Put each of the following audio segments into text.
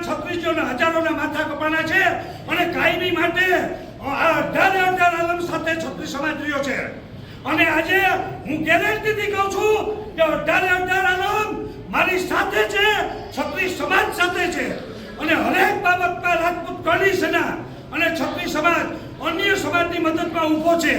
છત્રીસોના હજારોના માથા કપાના છે અને કાયમી માટે આ અઢારે અઢાર આલમ સાથે છત્રીસ સમાજ રહ્યો છે અને આજે હું ગેરંટીથી કહું છું કે અઢારે અઢાર આલમ મારી સાથે છે છત્રી સમાજ સાથે છે. અને હરેક બાબતમાં રાજપૂત કરણી સેના અને છત્રી સમાજ અન્ય સમાજની મદદમાં ઊભો છે.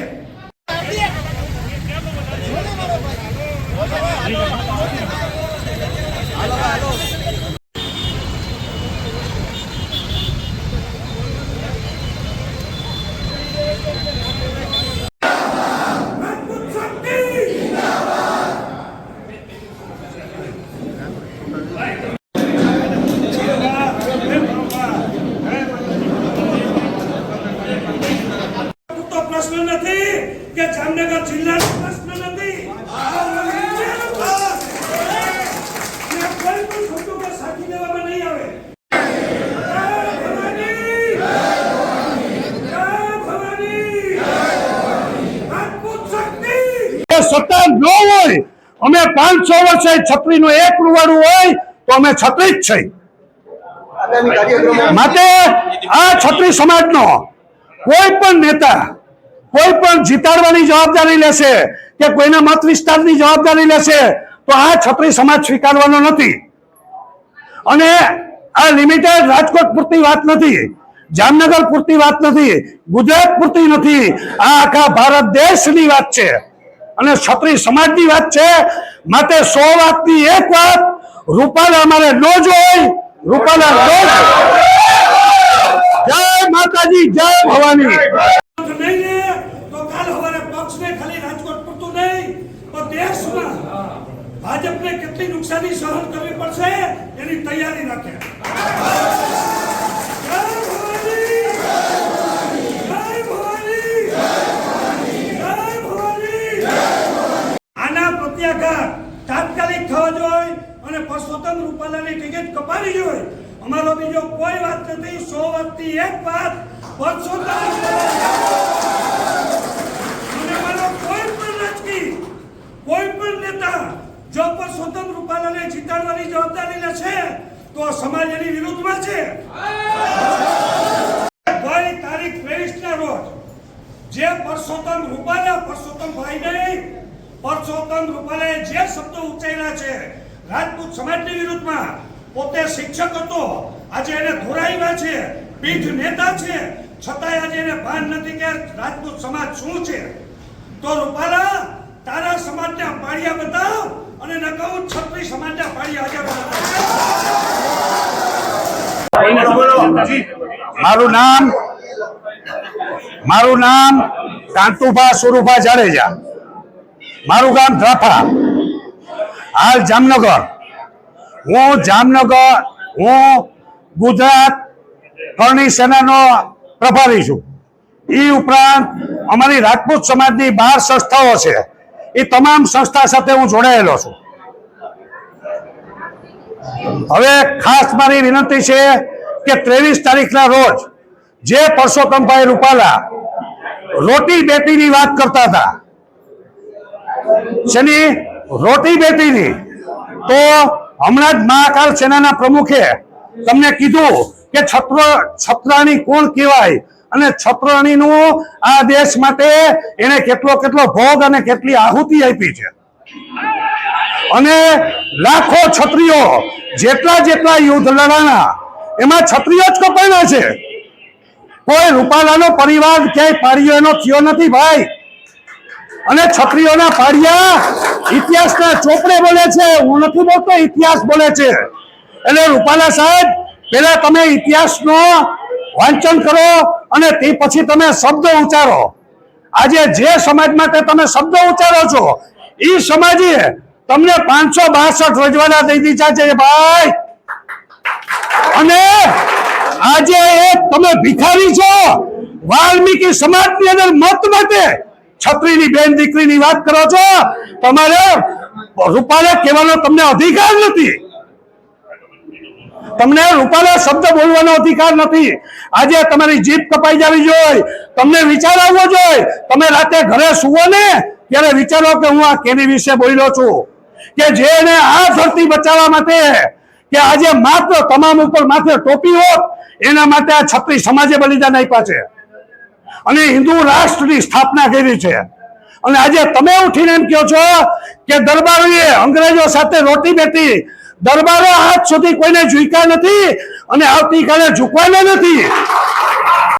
પ્રશ્ન નથી કે જામનગર જિલ્લાનો પ્રશ્ન નથી. કોઈ પણ ખોટું સાચી લેવામાં નહીં આવે. સત્તા ન હોય અમે પાંચસો વર્ષે છત્રીનું એક રૂવાડું હોય તો અમે છત્રી જ છે. માટે આ છત્રી સમાજનો કોઈ પણ નેતા કોઈ પણ જીતાડવાની જવાબદારી લેશે કે કોઈના મત વિસ્તારની જવાબદારી લેશે, તો આ છત્રી સમાજ સ્વીકારવાનો નથી. અને આ લિમિટેડ રાજકોટ પૂરતી વાત નથી, જામનગર પૂરતી વાત નથી, ગુજરાત પૂરતી નથી. આ આખા ભારત દેશની વાત છે. અને છત્રી સમાજની વાત છે. માટે સો વાતની એક વાત, રૂપાલા અમારે ન જોઈ, રૂપાલા ન. જય માતાજી, જય ભવાની નહીં લે તો કાલ હવારે ખાલી રાજકોટ પૂરતું નહીં, પણ દેશમાં ભાજપને કેટલી નુકસાની સહન કરવી પડશે એની તૈયારી રાખે! આના પ્રત્યાઘાત તાત્કાલિક થવા જોઈએ અને પરસોત્તમ રૂપાલાની ટિકિટ કપાવી જોઈએ અમારો બીજો કોઈ વાત નથી, સો વાતની એક વાત, પરસોત્તમ મારો કોઈ પણ રાજકીય કોઈ નેતા જો પરસોત્તમ રૂપાલાને જીતાડવાની જવાબદારી લેશે તો સમાજ એની વિરુદ્ધમાં છે. ભાઈ, તારીખ 23 ના રોજ જે પરસોત્તમ રૂપાલા, પરસોત્તમ ભાઈ નહીં, પરસોત્તમ રૂપાલાએ જે શબ્દો ઉચ્ચાર્યા છે, રાજપૂત સમાજની વિરુદ્ધમાં, પોતે શિક્ષક હતો, આજે એને ધોરાવ્યા છે પીઠ નેતા છે, છતાંય આજે એને ભાન નથી કે રાજપૂત સમાજ શું છે. તો રૂપાલા તારા સમાજના પાળિયા બતાવ અને ન કહું છત્રી સમાજના પાળિયા આજે મારું નામ મારું નામ કાંતુભા સુરુભા જાડેજા. મારું ગામ ધ્રાફા હાલ જામનગર. હું જામનગર, હું ગુજરાત કરણી સેનાનો પ્રભારી છું. એ ઉપરાંત અમારી રાજપૂત સમાજની બાર સંસ્થાઓ છે. એ તમામ સંસ્થા સાથે હું જોડાયેલો છું. હવે ખાસ મારી વિનંતી છે કે ત્રેવીસ તારીખના રોજ જે પરસોત્તમભાઈ રૂપાલા રોટી બેટીની વાત કરતા હતા, શેની? રોટી બેટીની. તો હમણાં જ મહાકાલ સેનાના પ્રમુખે તમને કીધું કે છત્ર છત્રાણી કોણ કહેવાય? અને છત્રાણીનું આ દેશ માટે એને કેટલો કેટલો ભોગ અને કેટલી આહુતિ આપી છે. અને લાખો છત્રીઓ, જેટલા જેટલા યુદ્ધ લડાણા, એમાં છત્રીઓ જ કપાયેલા છે. કોઈ રૂપાલાનો પરિવાર ક્યાંય પાડ્યો એનો થયો નથી ભાઈ. અને છત્રીઓના પાડિયા ઇતિહાસના ચોપડે બોલે છે. હું નથી બોલતો, ઇતિહાસ બોલે છે. એટલે રૂપાલા સાહેબ પેલા તમે ઇતિહાસનો વાંચન કરો અને તે પછી તમે શબ્દ ઉચ્ચારો. આજે જે સમાજ માટે તમે શબ્દ ઉચ્ચારો છો, એ સમાજે તમને પાંચસો બાસઠ રજવાડા દઈ દીધા છે ભાઈ. અને આજે એ તમે ભિખારી છો. વાલ્મીકી સમાજની અંદર મત માટે છત્રીની બેન દીકરીની વાત કરો છો. તમારે રૂપાલે કહેવાનો તમને અધિકાર નથી. તમને રૂપાલા શબ્દ બોલવાનો અધિકાર નથી. આજે તમારી જીભ કપાઈ જવી જોઈએ તમને વિચાર આવવો જોઈએ તમે રાતે ઘરે સુવો ને, ત્યારે વિચારો કે હું આ કેની વિશે બોલ્યો છું. કે જેને આ ધરતી બચાવવા માટે, કે આજે માત્ર તમામ ઉપર માથે ટોપી હોત, એના માટે આ છત્રી સમાજે બલિદાન આપ્યા છે. અને હિન્દુ રાષ્ટ્રની સ્થાપના કરી છે. અને આજે તમે ઉઠીને એમ કહો છો કે દરબારીએ અંગ્રેજો સાથે રોટી બેઠી દરબારો હાથ સુધી કોઈને ઝૂક્યા નથી અને આવતીકાલે ઝૂકવાના નથી.